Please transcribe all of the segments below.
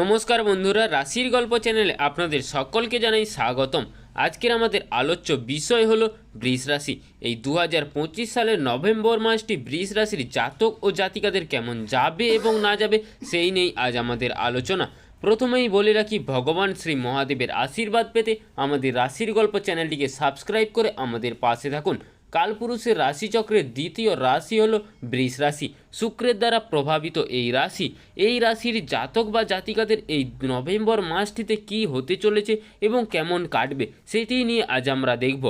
নমস্কার বন্ধুরা, রাশির গল্প চ্যানেলে আপনাদের সকলকে জানাই স্বাগতম। আজকের আমাদের আলোচ্য বিষয় হলো বৃষ রাশি। এই দু হাজার পঁচিশ সালের নভেম্বর মাসটি বৃষ রাশির জাতক ও জাতিকাদের কেমন যাবে এবং না যাবে সেই নিয়েই আজ আমাদের আলোচনা। প্রথমেই বলে রাখি, ভগবান শ্রী মহাদেবের আশীর্বাদ পেতে আমাদের রাশির গল্প চ্যানেলটিকে সাবস্ক্রাইব করে আমাদের পাশে থাকুন। কালপুরুষের রাশিচক্রের দ্বিতীয় রাশি হলো বৃষ রাশি। শুক্রের দ্বারা প্রভাবিত এই রাশি। এই রাশির জাতক বা জাতিকাদের এই নভেম্বর মাসটিতে কি হতে চলেছে এবং কেমন কাটবে সেটি নিয়ে আজ আমরা দেখব।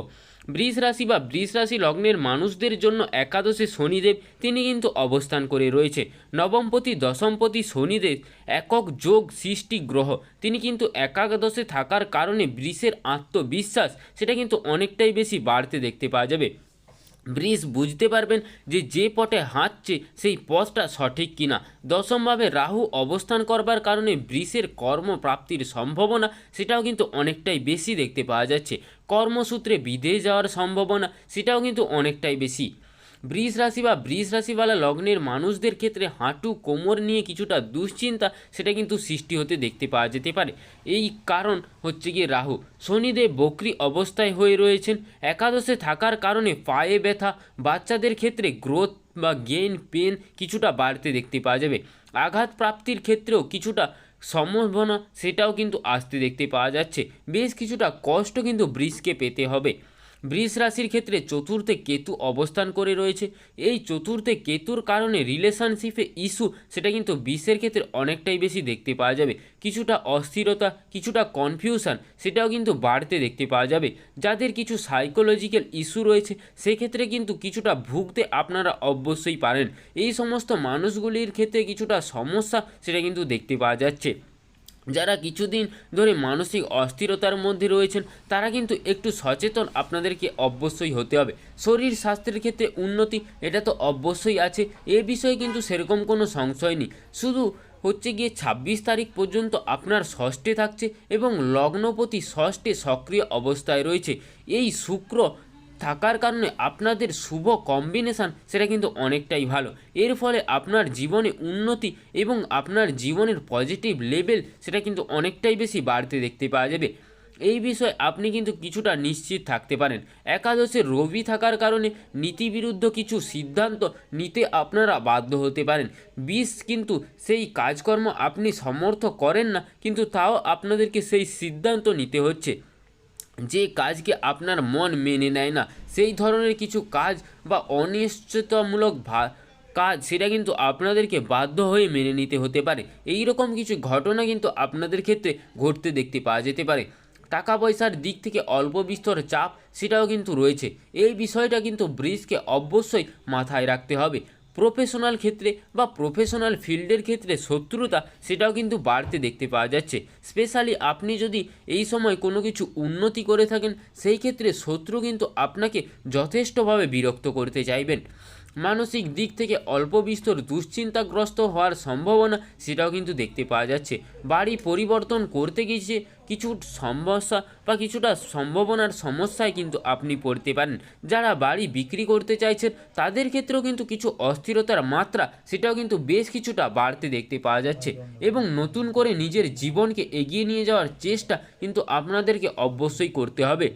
বৃষ রাশি বা বৃষ রাশি লগ্নের মানুষদের জন্য একাদশে শনিদেব তিনি কিন্তু অবস্থান করে রয়েছে। নবমপতি, দশমপতি, শনিদেব একক যোগ সৃষ্টি গ্রহ। তিনি কিন্তু একাদশে থাকার কারণে বৃষের আত্মবিশ্বাস সেটা কিন্তু অনেকটাই বেশি বাড়তে দেখতে পাওয়া যাবে। বৃষ বুঝতে পারবেন যে যে পটে হাঁটছে সেই পথটা সঠিক কিনা। দশমভাবে রাহু অবস্থান করবার কারণে বৃষের কর্মপ্রাপ্তির সম্ভাবনা সেটাও কিন্তু অনেকটাই বেশি দেখতে পাওয়া যাচ্ছে। কর্মসূত্রে বিদেশ যাওয়ার সম্ভাবনা সেটাও কিন্তু অনেকটাই বেশি। বৃষ রাশি বা বৃষ রাশিওয়ালা লগ্নের মানুষদের ক্ষেত্রে হাঁটু, কোমর নিয়ে কিছুটা দুশ্চিন্তা সেটা কিন্তু সৃষ্টি হতে দেখতে পাওয়া যেতে পারে। এই কারণ হচ্ছে গিয়ে রাহু। শনিদেব বকরি অবস্থায় হয়ে রয়েছেন। একাদশে থাকার কারণে পায়ে ব্যথা, বাচ্চাদের ক্ষেত্রে গ্রোথ বা গেইন পেন কিছুটা বাড়তে দেখতে পাওয়া যাবে। আঘাত প্রাপ্তির ক্ষেত্রেও কিছুটা সম্ভাবনা সেটাও কিন্তু আসতে দেখতে পাওয়া যাচ্ছে। বেশ কিছুটা কষ্ট কিন্তু বৃষকে পেতে হবে। বৃষ রাশির ক্ষেত্রে চতুর্থে কেতু অবস্থান করে রয়েছে। এই চতুর্থে কেতুর কারণে রিলেশনশিপে ইস্যু সেটা কিন্তু বৃষের ক্ষেত্রে অনেকটাই বেশি দেখতে পাওয়া যাবে। কিছুটা অস্থিরতা, কিছুটা কনফিউশন সেটাও কিন্তু বাড়তে দেখতে পাওয়া যাবে। যাদের কিছু সাইকোলজিক্যাল ইস্যু রয়েছে, সেক্ষেত্রে কিন্তু কিছুটা ভুগতে আপনারা অবশ্যই পারেন। এই সমস্ত মানুষগুলির ক্ষেত্রে কিছুটা সমস্যা সেটা কিন্তু দেখতে পাওয়া যাচ্ছে। যারা কিছুদিন ধরে মানসিক অস্থিরতার মধ্যে রয়েছেন, তারা কিন্তু একটু সচেতন আপনাদেরকে অবশ্যই হতে হবে। শরীর স্বাস্থ্যের ক্ষেত্রে উন্নতি এটা তো অবশ্যই আছে, এ বিষয়ে কিন্তু সেরকম কোনো সংশয় নেই। শুধু হচ্ছে গিয়ে ছাব্বিশ তারিখ পর্যন্ত আপনার ষষ্ঠে থাকছে এবং লগ্নপতি ষষ্ঠে সক্রিয় অবস্থায় রয়েছে। এই শুক্র থাকার কারণে আপনাদের শুভ কম্বিনেশান সেটা কিন্তু অনেকটাই ভালো। এর ফলে আপনার জীবনে উন্নতি এবং আপনার জীবনের পজিটিভ লেভেল সেটা কিন্তু অনেকটাই বেশি বাড়তে দেখতে পাওয়া যাবে। এই বিষয়ে আপনি কিন্তু কিছুটা নিশ্চিত থাকতে পারেন। একাদশে রবি থাকার কারণে নীতিবিরুদ্ধ কিছু সিদ্ধান্ত নিতে আপনারা বাধ্য হতে পারেন। বিষ কিন্তু সেই কাজকর্ম আপনি সমর্থ করেন না, কিন্তু তাও আপনাদেরকে সেই সিদ্ধান্ত নিতে হচ্ছে। যে কাজকে আপনার মন মেনে নেয় না, সেই ধরনের কিছু কাজ বা অনিশ্চয়তামূলক ভা, কাজ, সেটা কিন্তু আপনাদেরকে বাধ্য হয়ে মেনে নিতে হতে পারে। এই রকম কিছু ঘটনা কিন্তু আপনাদের ক্ষেত্রে ঘটতে দেখতে পাওয়া যেতে পারে। টাকা পয়সার দিক থেকে অল্প বিস্তর চাপ, সেটাও কিন্তু রয়েছে। এই বিষয়টা কিন্তু ব্রিজকে অবশ্যই মাথায় রাখতে হবে। প্রফেশনাল ক্ষেত্রে বা প্রফেশনাল ফিল্ডের ক্ষেত্রে শত্রুতা, সেটাও কিন্তু বাড়তে দেখতে পাওয়া যাচ্ছে। স্পেশালি আপনি যদি এই সময় কোনো কিছু উন্নতি করে থাকেন, সেই ক্ষেত্রে শত্রু কিন্তু আপনাকে যথেষ্টভাবে বিরক্ত করতে চাইবেন। মানসিক দিক থেকে অল্প বিস্তর দুশ্চিন্তাগ্রস্ত হওয়ার সম্ভাবনা সেটাও কিন্তু দেখতে পাওয়া যাচ্ছে। বাড়ি পরিবর্তন করতে গিয়ে কিছু সমস্যা বা কিছুটা সম্ভাবনার সমস্যায় কিন্তু আপনি পড়তে পারেন। যারা বাড়ি বিক্রি করতে চাইছেন, তাদের ক্ষেত্রেও কিন্তু কিছু অস্থিরতার মাত্রা সেটাও কিন্তু বেশ কিছুটা বাড়তে দেখতে পাওয়া যাচ্ছে এবং নতুন করে নিজের জীবনকে এগিয়ে নিয়ে যাওয়ার চেষ্টা কিন্তু আপনাদেরকে অবশ্যই করতে হবে।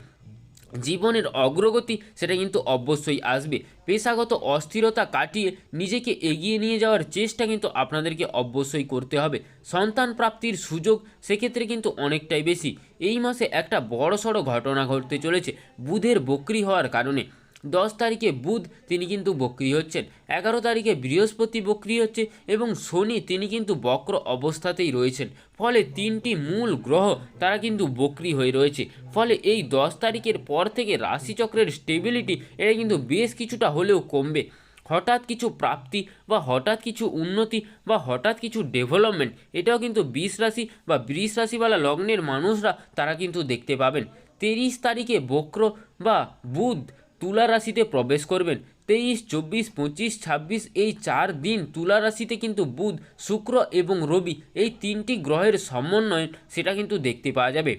জীবনের অগ্রগতি সেটা কিন্তু অবশ্যই আসবে। পেশাগত অস্থিরতা কাটিয়ে নিজেকে এগিয়ে নিয়ে যাওয়ার চেষ্টা কিন্তু আপনাদেরকে অবশ্যই করতে হবে। সন্তান প্রাপ্তির সুযোগ সেক্ষেত্রে কিন্তু অনেকটাই বেশি। এই মাসে একটা বড়সড় ঘটনা ঘটতে চলেছে। বুধের বকরি হওয়ার কারণে। দশ তারিখে বুধ, তিনি কিন্তু বক্রি হচ্ছেন। এগারো তারিখে বৃহস্পতি বক্রি হচ্ছে এবং শনি, তিনি কিন্তু বক্র অবস্থাতেই রয়েছেন। ফলে তিনটি মূল গ্রহ তারা কিন্তু বক্রি হয়ে রয়েছে। ফলে এই দশ তারিখের পর থেকে রাশিচক্রের স্টেবিলিটি এটা কিন্তু বেশ কিছুটা হলেও কমবে। হঠাৎ কিছু প্রাপ্তি বা হঠাৎ কিছু উন্নতি বা হঠাৎ কিছু ডেভেলপমেন্ট এটাও কিন্তু বিষ রাশি বা বৃষ রাশিওয়ালা লগ্নের মানুষরা তারা কিন্তু দেখতে পাবেন। তিরিশ তারিখে বক্র বা বুধ তুলা রাশিতে প্রবেশ করবেন। তেইশ, চব্বিশ, পঁচিশ, ছাব্বিশ, এই চার দিন তুলা রাশিতে কিন্তু বুধ, শুক্র এবং রবি এই তিনটি গ্রহের সমন্বয় সেটা কিন্তু দেখতে পাওয়া যাবে।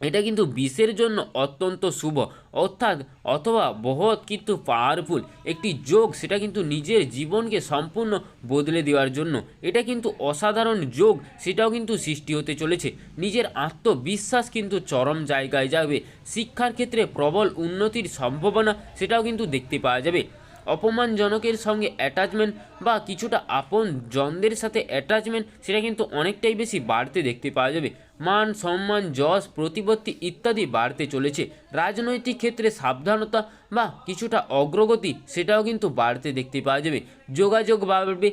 এটা কিন্তু বিষের জন্য অত্যন্ত শুভ। অর্থাৎ, অথবা বহৎ কিন্তু পাওয়ারফুল একটি যোগ, সেটা কিন্তু নিজের জীবনকে সম্পূর্ণ বদলে দেওয়ার জন্য। এটা কিন্তু অসাধারণ যোগ, সেটাও কিন্তু সৃষ্টি হতে চলেছে। নিজের আত্মবিশ্বাস কিন্তু চরম জায়গায় যাবে। শিক্ষার ক্ষেত্রে প্রবল উন্নতির সম্ভাবনা, সেটাও কিন্তু দেখতে পাওয়া যাবে। অপমানজনকের সঙ্গে অ্যাটাচমেন্ট বা কিছুটা আপন জনদের সাথে অ্যাটাচমেন্ট সেটা কিন্তু অনেকটাই বেশি বাড়তে দেখতে পাওয়া যাবে। মান, সম্মান, যশ, প্রতিপত্তি ইত্যাদি বাড়তে চলেছে। রাজনৈতিক ক্ষেত্রে সাবধানতা বা কিছুটা অগ্রগতি, সেটাও কিন্তু বাড়তে দেখতে পাওয়া যাবে। যোগাযোগ বাড়বে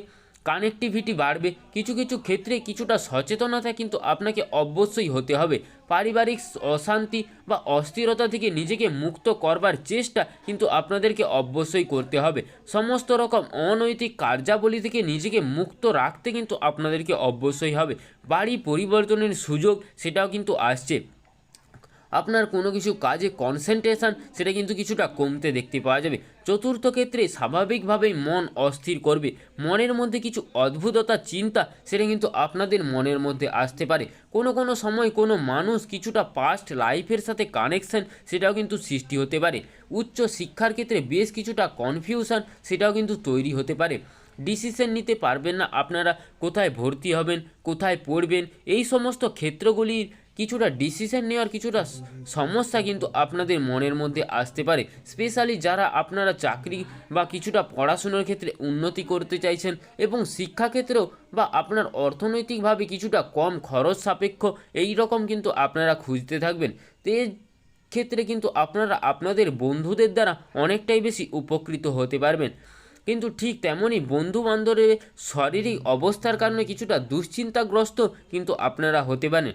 কানেকটিভিটি বাড়বে। কিছু কিছু ক্ষেত্রে কিছুটা সচেতনতা কিন্তু আপনাকে অবশ্যই হতে হবে। পারিবারিক অশান্তি বা অস্থিরতা থেকে নিজেকে মুক্ত করবার চেষ্টা কিন্তু আপনাদেরকে অবশ্যই করতে হবে। সমস্ত রকম অনৈতিক কার্যাবলী থেকে নিজেকে মুক্ত রাখতে কিন্তু আপনাদেরকে অবশ্যই হবে। বাড়ি পরিবর্তনের সুযোগ সেটাও কিন্তু আসছে। আপনার কোনো কিছু কাজে কনসেন্ট্রেশন সেটা কিন্তু কিছুটা কমতে দেখতে পাওয়া যাবে। চতুর্থ ক্ষেত্রে স্বাভাবিকভাবেই মন অস্থির করবে। মনের মধ্যে কিছু অদ্ভুততা, চিন্তা, সেটা কিন্তু আপনাদের মনের মধ্যে আসতে পারে। কোনো কোনো সময় কোনো মানুষ কিছুটা পাস্ট লাইফের সাথে কানেকশন সেটাও কিন্তু সৃষ্টি হতে পারে। উচ্চ শিক্ষার ক্ষেত্রে বেশ কিছুটা কনফিউশন সেটাও কিন্তু তৈরি হতে পারে। ডিসিশন নিতে পারবেন না আপনারা। কোথায় ভর্তি হবেন, কোথায় পড়বেন, এই সমস্ত ক্ষেত্রগুলির কিছুটা ডিসিশন নেওয়ার কিছুটা সমস্যা কিন্তু আপনাদের মনের মধ্যে আসতে পারে। স্পেশালি যারা আপনারা চাকরি বা কিছুটা পড়াশুনোর ক্ষেত্রে উন্নতি করতে চাইছেন এবং শিক্ষাক্ষেত্রেও বা আপনার অর্থনৈতিকভাবে কিছুটা কম খরচ সাপেক্ষ, এই রকম কিন্তু আপনারা খুঁজতে থাকবেন। তো ক্ষেত্রে কিন্তু আপনারা আপনাদের বন্ধুদের দ্বারা অনেকটাই বেশি উপকৃত হতে পারবেন। কিন্তু ঠিক তেমনই বন্ধু বান্ধবের শারীরিক অবস্থার কারণে কিছুটা দুশ্চিন্তাগ্রস্ত কিন্তু আপনারা হতে পারেন।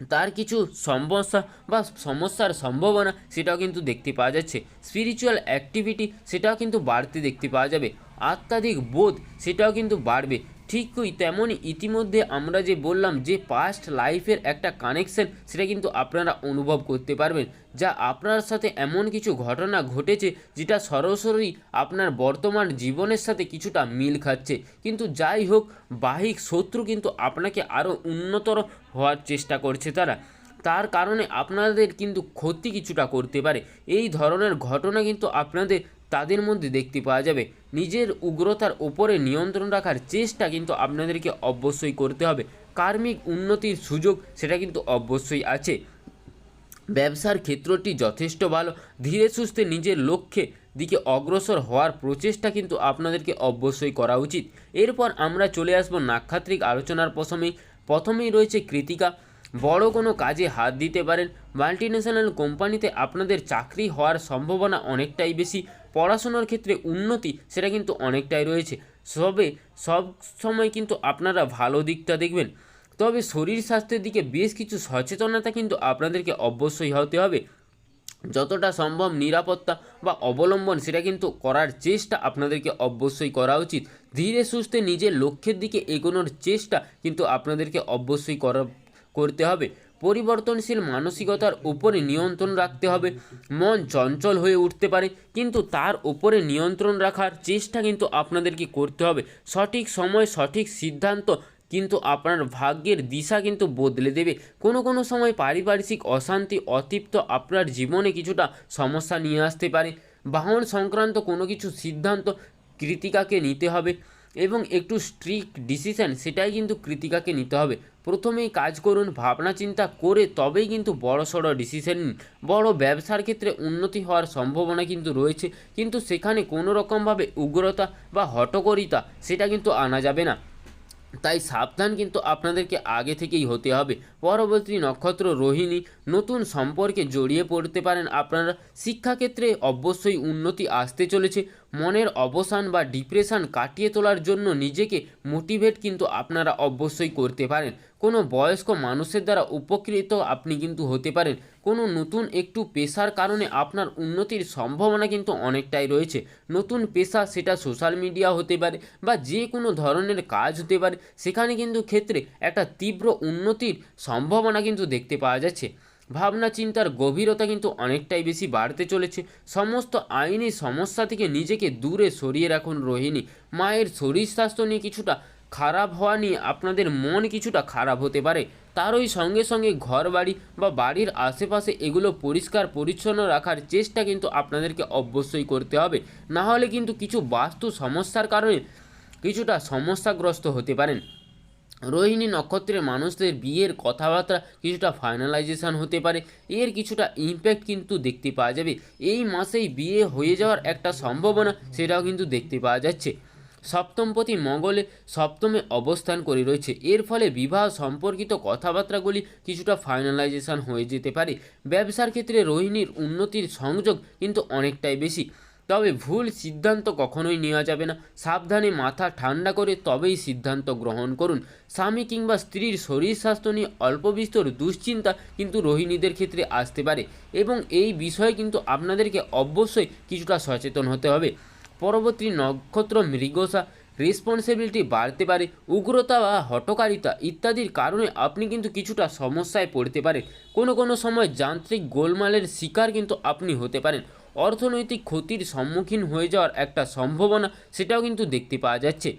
তার কিছু সমস্যা বা সমস্যার সম্ভাবনা সেটাও কিন্তু দেখতে পাওয়া যাচ্ছে। স্পিরিচুয়াল অ্যাক্টিভিটি সেটাও কিন্তু বাড়তে দেখতে পাওয়া যাবে। আত্মাধিক বোধ সেটাও কিন্তু বাড়বে। ঠিকই তেমনই ইতিমধ্যে আমরা যে বললাম যে পাস্ট লাইফের একটা কানেকশন সেটা কিন্তু আপনারা অনুভব করতে পারবেন। যা আপনার সাথে এমন কিছু ঘটনা ঘটেছে, যেটা সরাসরি আপনার বর্তমান জীবনের সাথে কিছুটা মিল খাচ্ছে। কিন্তু যাই হোক, বাহিক শত্রু কিন্তু আপনাকে আরও উন্নতর হওয়ার চেষ্টা করছে তারা। তার কারণে আপনাদের কিন্তু ক্ষতি কিছুটা করতে পারে। এই ধরনের ঘটনা কিন্তু আপনাদের তাদের মধ্যে দেখতে পাওয়া যাবে, নিজের উগ্রতার ওপরে নিয়ন্ত্রণ রাখার চেষ্টা কিন্তু আপনাদেরকে অবশ্যই করতে হবে। কার্মিক উন্নতির সুযোগ, সেটা কিন্তু অবশ্যই আছে। ব্যবসার ক্ষেত্রটি যথেষ্ট ভালো, ধীরে সুস্থে নিজের লক্ষ্যে দিকে অগ্রসর হওয়ার প্রচেষ্টা কিন্তু আপনাদেরকে অবশ্যই করা উচিত। এরপর আমরা চলে আসব নাক্ষাত্রিক আলোচনার প্রথমেই। প্রথমেই রয়েছে কৃতিকা। বড় কোনো কাজে হাত দিতে পারেন। মাল্টিন্যাশনাল কোম্পানিতে আপনাদের চাকরি হওয়ার সম্ভাবনা অনেকটাই বেশি। পড়াশোনার ক্ষেত্রে উন্নতি সেটা কিন্তু অনেকটাই রয়েছে। সবে সব সময় কিন্তু আপনারা ভালো দিকটা দেখবেন। তবে শরীর স্বাস্থ্যের দিকে বেশ কিছু সচেতনতা কিন্তু আপনাদেরকে অবশ্যই হতে হবে। যতটা সম্ভব নিরাপত্তা বা অবলম্বন সেটা কিন্তু করার চেষ্টা আপনাদেরকে অবশ্যই করা উচিত। ধীরে সুস্থে নিজের লক্ষ্যের দিকে এগোনোর চেষ্টা কিন্তু আপনাদেরকে অবশ্যই করা, করতে হবে। পরিবর্তনশীল মানসিকতার উপরে নিয়ন্ত্রণ রাখতে হবে। মন চঞ্চল হয়ে উঠতে পারে, কিন্তু তার উপরে নিয়ন্ত্রণ রাখার চেষ্টা কিন্তু আপনাদেরকে করতে হবে। সঠিক সময়, সঠিক সিদ্ধান্ত কিন্তু আপনার ভাগ্যের দিশা কিন্তু বদলে দেবে। কোনো কোনো সময় পারিপার্শ্বিক অশান্তি অতৃপ্ত আপনার জীবনে কিছুটা সমস্যা নিয়ে আসতে পারে। বাহন সংক্রান্ত কোনো কিছু সিদ্ধান্ত কৃতিকাকে নিতে হবে। এবং একটু স্ট্রিক ডিসিশান সেটাই কিন্তু কৃতিকাকে নিতে হবে। প্রথমেই কাজ করুন, ভাবনা চিন্তা করে তবেই কিন্তু বড় সড়ো ডিসিশন নিন। বড় ব্যবসার ক্ষেত্রে উন্নতি হওয়ার সম্ভাবনা কিন্তু রয়েছে, কিন্তু সেখানে কোনো রকমভাবে উগ্রতা বা হটকরিতা সেটা কিন্তু আনা যাবে না। তাই সাবধান কিন্তু আপনাদেরকে আগে থেকেই হতে হবে। পরবর্তী নক্ষত্র রোহিণী নতুন সম্পর্কে জড়িয়ে পড়তে পারেন। আপনারা শিক্ষাক্ষেত্রে অবশ্যই উন্নতি আসতে চলেছে। মনের অবসান বা ডিপ্রেশন কাটিয়ে তোলার জন্য নিজেকে মোটিভেট কিন্তু আপনারা অবশ্যই করতে পারেন। কোনো বয়স্ক মানুষের দ্বারা উপকৃত আপনি কিন্তু হতে পারেন। কোনো নতুন একটু পেশার কারণে আপনার উন্নতির সম্ভাবনা কিন্তু অনেকটাই রয়েছে। নতুন পেশা সেটা সোশ্যাল মিডিয়া হতে পারে বা যে কোনো ধরনের কাজ হতে পারে। সেখানে কিন্তু ক্ষেত্রে একটা তীব্র উন্নতির সম্ভাবনা কিন্তু দেখতে পাওয়া যাচ্ছে। ভাবনা, চিন্তার গভীরতা কিন্তু অনেকটাই বেশি বাড়তে চলেছে। সমস্ত আইনি সমস্যা থেকে নিজেকে দূরে সরিয়ে রাখুন রোহিণী। মায়ের শরীর স্বাস্থ্য নিয়ে কিছুটা খারাপ হওয়া নিয়ে আপনাদের মন কিছুটা খারাপ হতে পারে। তারই সঙ্গে সঙ্গে ঘর বাড়ি বা বাড়ির আশেপাশে এগুলো পরিষ্কার, পরিচ্ছন্ন রাখার চেষ্টা কিন্তু আপনাদেরকে অবশ্যই করতে হবে। না হলে কিন্তু কিছু বাস্তু সমস্যার কারণে কিছুটা সমস্যাগ্রস্ত হতে পারেন। রোহিণী নক্ষত্রের মানুষদের বিয়ের কথাবার্তা কিছুটা ফাইনালাইজেশন হতে পারে। এর কিছুটা ইম্প্যাক্ট কিন্তু দেখতে পাওয়া যাবে। এই মাসেই বিয়ে হয়ে যাওয়ার একটা সম্ভাবনা সেটাও কিন্তু দেখতে পাওয়া যাচ্ছে। সপ্তমপতি মঙ্গলে সপ্তমে অবস্থান করে রয়েছে। এর ফলে বিবাহ সম্পর্কিত কথাবার্তাগুলি কিছুটা ফাইনালাইজেশন হয়ে যেতে পারে। ব্যবসার ক্ষেত্রে রোহিণীর উন্নতির সংযোগ কিন্তু অনেকটাই বেশি। তবে ভুল সিদ্ধান্ত কখনোই নেওয়া যাবে না। সাবধানে মাথা ঠান্ডা করে তবেই সিদ্ধান্ত গ্রহণ করুন। স্বামী কিংবা স্ত্রীর শরীর স্বাস্থ্য নিয়ে অল্প বিস্তর দুশ্চিন্তা কিন্তু রোহিণীদের ক্ষেত্রে আসতে পারে এবং এই বিষয়ে কিন্তু আপনাদেরকে অবশ্যই কিছুটা সচেতন হতে হবে। পরবর্তী নক্ষত্র মৃগসা রেসপন্সিবিলিটি বাড়তে পারে, উগ্রতা বা হটকারিতা ইত্যাদির কারণে আপনি কিন্তু কিছুটা সমস্যায় পড়তে পারেন। কোনো কোনো সময় যান্ত্রিক গোলমালের শিকার কিন্তু আপনি হতে পারেন। অর্থনৈতিক ক্ষতির সম্মুখীন হয়ে যাওয়ার একটা সম্ভাবনা সেটাও কিন্তু দেখতে পাওয়া যাচ্ছে।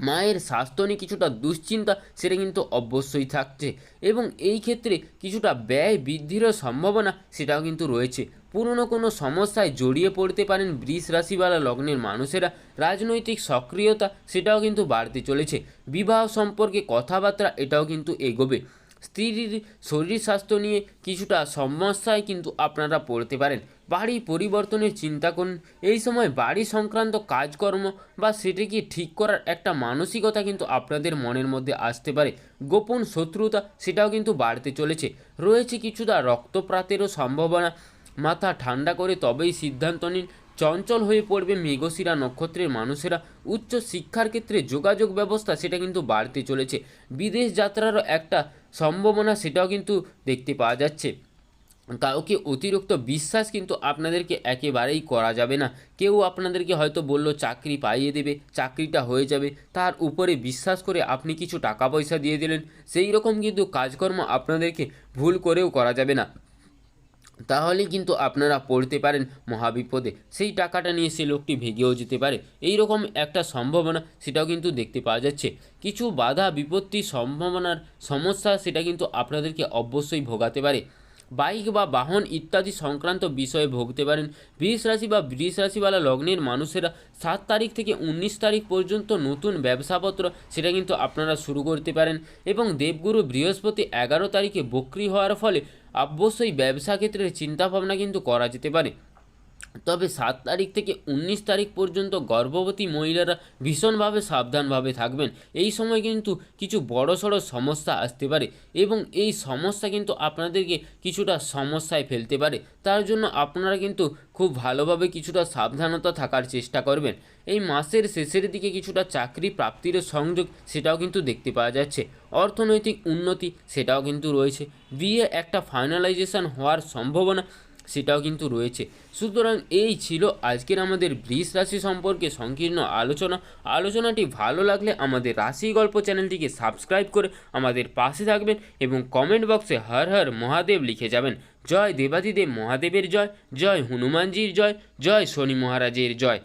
মায়ের স্বাস্থ্য নিয়ে কিছুটা দুশ্চিন্তা সেটা কিন্তু অবশ্যই থাকছে এবং এই ক্ষেত্রে কিছুটা ব্যয় বৃদ্ধিরও সম্ভাবনা সেটাও কিন্তু রয়েছে। পুরনো কোনো সমস্যায় জড়িয়ে পড়তে পারেন বৃষ রাশিওয়ালা লগ্নের মানুষেরা। রাজনৈতিক সক্রিয়তা সেটাও কিন্তু বাড়তে চলেছে। বিবাহ সম্পর্কে কথাবার্তা এটাও কিন্তু এগোবে। স্ত্রীর শরীর স্বাস্থ্য নিয়ে কিছুটা সমস্যায় কিন্তু আপনারা পড়তে পারেন। বাড়ি পরিবর্তনের চিন্তা করুন। এই সময় বাড়ি সংক্রান্ত কাজকর্ম বা সেটিকে ঠিক করার একটা মানসিকতা কিন্তু আপনাদের মনের মধ্যে আসতে পারে। গোপন শত্রুতা সেটাও কিন্তু বাড়তে চলেছে। রয়েছে কিছুটা রক্তপ্রাতেরও সম্ভাবনা। মাথা ঠান্ডা করে তবেই সিদ্ধান্ত নিন চঞ্চল হয়ে পড়বে মেঘশিরা নক্ষত্রের মানুষেরা। উচ্চ শিক্ষার ক্ষেত্রে যোগাযোগ ব্যবস্থা সেটা কিন্তু বাড়তে চলেছে। বিদেশ যাত্রারও একটা সম্ভাবনা সেটাও কিন্তু দেখতে পাওয়া যাচ্ছে। কাউকে অতিরিক্ত বিশ্বাস কিন্তু আপনাদেরকে একেবারেই করা যাবে না। কেউ আপনাদেরকে হয়তো বলল, চাকরি পাইয়ে দেবে, চাকরিটা হয়ে যাবে। তার উপরে বিশ্বাস করে আপনি কিছু টাকা পয়সা দিয়ে দিলেন। সেই রকম কিন্তু কাজকর্ম আপনাদেরকে ভুল করেও করা যাবে না। তাহলে কিন্তু আপনারা পড়তে পারেন মহাবিপদে। সেই টাকাটা নিয়ে সে লোকটি ভেগেও যেতে পারে। এই রকম একটা সম্ভাবনা সেটাও কিন্তু দেখতে পাওয়া যাচ্ছে। কিছু বাধা বিপত্তি সম্ভাবনার সমস্যা সেটা কিন্তু আপনাদেরকে অবশ্যই ভোগাতে পারে। বাইক বা বাহন ইত্যাদি সংক্রান্ত বিষয়ে ভুগতে পারেন। বৃষ রাশি বা বৃষ রাশিওয়ালা লগ্নের মানুষেরা সাত তারিখ থেকে উনিশ তারিখ পর্যন্ত নতুন ব্যবসাপত্র সেটা কিন্তু আপনারা শুরু করতে পারেন এবং দেবগুরু বৃহস্পতি এগারো তারিখে বক্রি হওয়ার ফলে অবশ্যই ব্যবসা ক্ষেত্রে চিন্তাভাবনা কিন্তু করা যেতে পারে। তবে সাত তারিখ থেকে উনিশ তারিখ পর্যন্ত গর্ভবতী মহিলারা ভীষণভাবে সাবধানভাবে থাকবেন। এই সময় কিন্তু কিছু বড় সড়ো সমস্যা আসতে পারে এবং এই সমস্যা কিন্তু আপনাদেরকে কিছুটা সমস্যায় ফেলতে পারে। তার জন্য আপনারা কিন্তু খুব ভালোভাবে কিছুটা সাবধানতা থাকার চেষ্টা করবেন। এই মাসের শেষের দিকে কিছুটা চাকরি প্রাপ্তির সংযোগ সেটাও কিন্তু দেখতে পাওয়া যাচ্ছে। অর্থনৈতিক উন্নতি সেটাও কিন্তু রয়েছে। বিয়ে একটা ফাইনালাইজেশন হওয়ার সম্ভাবনা সেটাও কিন্তু রয়েছে। সুতরাং এই ছিল আজকের আমাদের বৃষ রাশি সম্পর্কে সংকীর্ণ আলোচনা। আলোচনাটি ভালো লাগলে আমাদের রাশি গল্প চ্যানেলটিকে সাবস্ক্রাইব করে আমাদের পাশে থাকবেন এবং কমেন্ট বক্সে হর হর মহাদেব লিখে যাবেন। জয় দেবাদিদেব মহাদেবের জয় জয় হনুমানজির জয় জয় শনি মহারাজের জয়।